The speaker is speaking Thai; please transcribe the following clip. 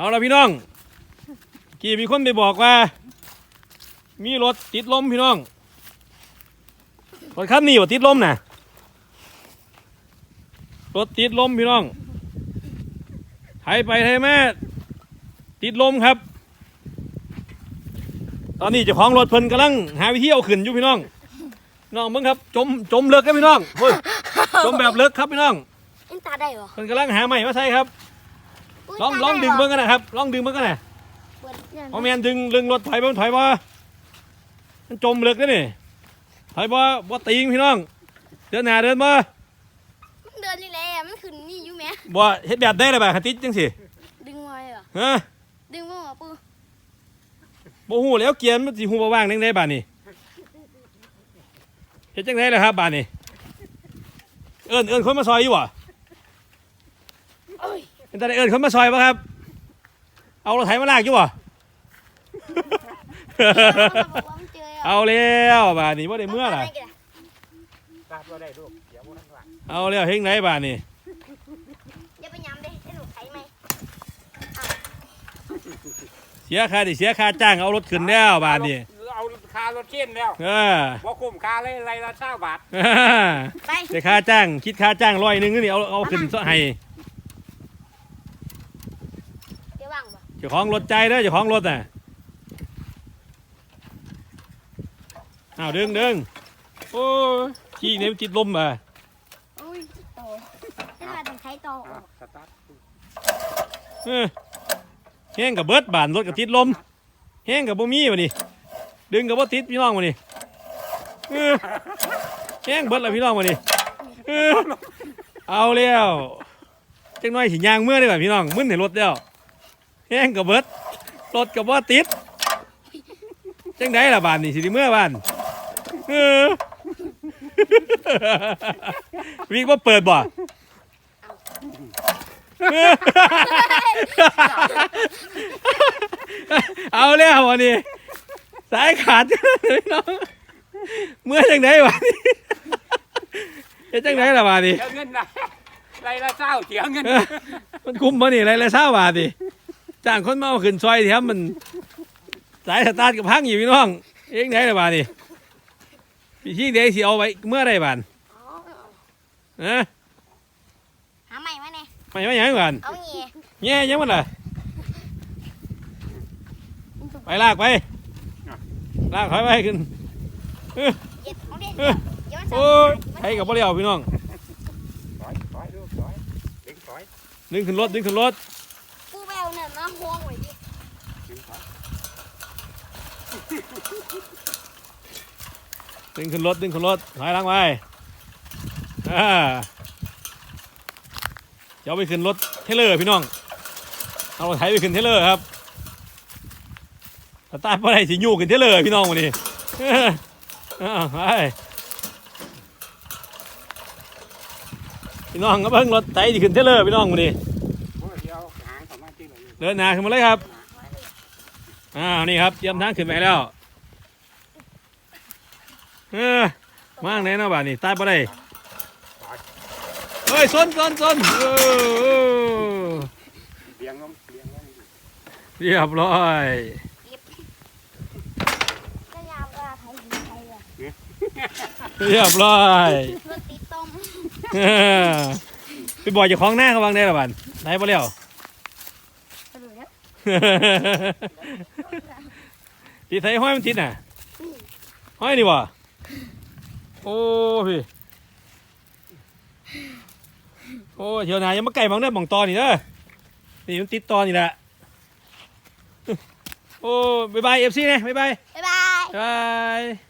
เอาละพี่น้อง กี่มีคนไปบอกว่า มีรถติดลมพี่น้องรถคันนี้ว่าติดลมน่ะรถติดลมพี่น้องไถไปไถมาติดลมครับ ตอนนี้เจ้าของรถเพิ่นกำลังหาวิธีเอาขึ้นอยู่พี่น้อง น้องมึงครับ จมจมเลิกครับพี่น้องเฮ้ยจมแบบเลิกครับพี่น้องอินตาได้เหรอเพิ่นกำลังหาใหม่มาใช่ครับ ลองลองดึงเบิ่งกันนะครับลองดึงเบิ่งกันนะเปิดเนี่ยเอาแมนดึงดึงรถถอยบ่ถอยบ่มันจมเลิกแล้วนี่ถอยบ่บ่ตีงพี่น้อง เดินหน้าเดินบ่มันเดินนี่แหละมันขึ้นนี่อยู่ไหมบ่เฮ็ดแบบได้เลยบ่คติจังสิดึงมาเลยเหรอฮะดึงมาเหรอปูบ่ฮู้แล้วเกียร์มันสิฮู้บ่ว่างจังไดบาดนี้เฮ็ดจังไดล่ะครับบาดนี้เอิ้นเอิ้นคนมาซอยอยู่บ่เอ้ย เป็นตาได้เอิ้นคนมาซอยบ่ครับ เอารถไถมาลากอยู่บ่เราบอกว่ามันเจอเอาแล้วบาดนี้บ่ได้เมื่อล่ะ ตาดว่าได้ลูกเดี๋ยวบ่ทันว่าเอาแล้วเฮ็ดจังไดบาดนี้อย่าไปย้ำเลยให้หนูไถไหมเสียค่าดิเสียค่าจ้างเอารถขึ้นแล้วบาทนี่เอาคารถเข็นแล้วเออบ่คุ้มค่าเลยไรละเช้าบาท ไปแต่ค่าจ้าง คิดค่าจ้างร้อยหนึงนี่เอาเอาขึ้นซะให้ เดี๋ย วว่างปะเจ้าของรถใจเด้อเจ้าของรถน่ะอ้าวดึงดึงโอ้ยขี้เนี่ยมันติดลมอะโอ้ยโตนี่ว่าต้องใช้โตออะอกสตาร์ทเออแห้งกับเบิดบานรถกับติดลมแห้งกับบ่มีวะนี่ดึงกับบ่ติดพี่น้องวะนี่เออแห้งเบิดแล้วพี่น้องวะนี่เออเอาแล้วจังน้อยสิยางเมื่อได้ป่ะพี่น้องมึนให้รถแล้ว แห้งกับเบิดรถกับบ่ติดจังไดล่ะบานนี่สิได้เมื่อบ้านเออวิ่งบ่เปิดบ่เอาแล้ววันนี้สายขาดพี่น้องเมื่อจังไดวะนี่เฮ็ดจังไดล่ะวะนี่เดี๋ยวเงินนะไรละเช้าเถียงเงินเออมันคุ้มบ่นี่ไรละเช้าบาทดิ จ้างคนมาเอาขึ้นซอยแถมมันสายสตาร์ทกับพังอยู่พี่น้องเฮ็ดจังไดล่ะบาทนี่พี่ชี้เดสิเอาไว้เมื่อไรบานอ๋อเอ้อหาใหม่มาเนี่ยไม่ไม่หยังบานเอาเงี้ยแง่ยังมันล่ะไปลากไปลากถอยไปขึ้นเย็ดเอาเด็ดเออเดี๋ยวมันโอ้ยใครกับบ่เลี้ยวพี่น้อง ถอยถอยลูกถอยดึงถอย ดึงขึ้นรถดึงขึ้นรถปูแวว เนี่ยมาห่วงไว้ดิดึงถอยดึงขึ้นรถดึงขึ้นรถถอยหลังไปอ่าจะเอาไปขึ้นรถเทเลอร์พี่น้อง เอารถไถไปขึ้นเทเลอร์ครับสตาร์ทอะไรสิยูขึ้นเทเลอร์พี่น้องวันนี้ออเอาไปพี่น้องก็เพิ่งรถไถที่ขึ้นเทเลอร์พี่น้องวันนี้ เดินหน้าขึ้นมาเลยครับอ้าวนี่ครับเตรียมทางขึ้นไปให้แล้วเออมากแน่เนาะบ้านนี้ตายปะได้เฮ้ยซนซนซนเออเลี้ยงลงเลี้ยงลงเรียบร้อยก็ยามก็ไถหินไถเลยเรียบร้อยรถติดต้มเออไปบอกเจ้าของหน้าเขาวางได้หรอบ้านไหนปะเลี้ยวไป ดูนะตีไทยห้อยมันติดน่ะห้อยนี่บ่โอ้พี่โอ้เที่ยวหนายังมาไก่บางเด้อมองตอนี่เด้อนี่มันติดตอนี่แหละโอ้บายบายเอฟซีนะบายบายบ๊ายบายบาย